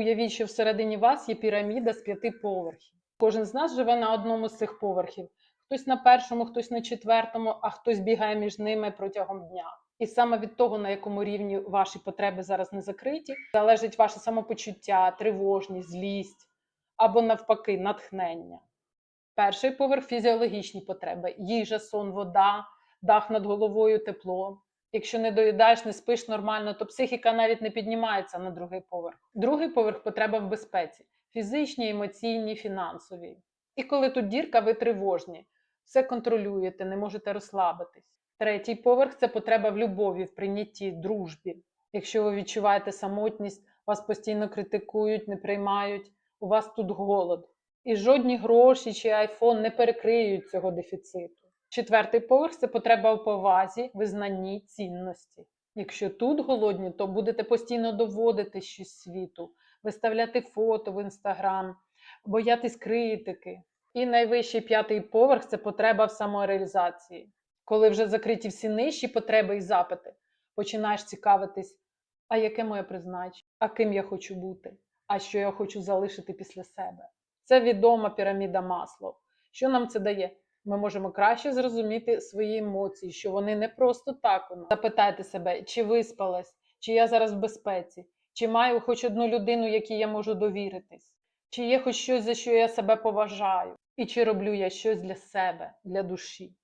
Уявіть, що всередині вас є піраміда з п'яти поверхів. Кожен з нас живе на одному з цих поверхів. Хтось на першому, хтось на четвертому, а хтось бігає між ними протягом дня. І саме від того, на якому рівні ваші потреби зараз не закриті, залежить ваше самопочуття, тривожність, злість або навпаки натхнення. Перший поверх фізіологічні потреби: їжа, сон, вода, дах над головою, тепло. Якщо не доїдаєш, не спиш нормально, то психіка навіть не піднімається на другий поверх. Другий поверх потреба в безпеці: фізичні, емоційні, фінансові. І коли тут дірка, ви тривожні, все контролюєте, не можете розслабитись. Третій поверх це потреба в любові, в прийнятті, дружбі. Якщо ви відчуваєте самотність, вас постійно критикують, не приймають, у вас тут голод. І жодні гроші чи айфон не перекриють цього дефіциту. Четвертий поверх це потреба в повазі, визнанні, цінності. Якщо тут голодні, то будете постійно доводити щось світу, виставляти фото в інстаграм, боятись критики. І найвищий п'ятий поверх це потреба в самореалізації. Коли вже закриті всі нижчі потреби і запити, починаєш цікавитись, а яке моє призначення, а ким я хочу бути, а що я хочу залишити після себе. Це відома піраміда Маслоу. Що нам це дає? Ми можемо краще зрозуміти свої емоції, що вони не просто так у. Запитайте себе, чи виспалась, чи я зараз в безпеці, чи маю хоч одну людину, якій я можу довіритись, чи є хоч щось, за що я себе поважаю, і чи роблю я щось для себе, для душі.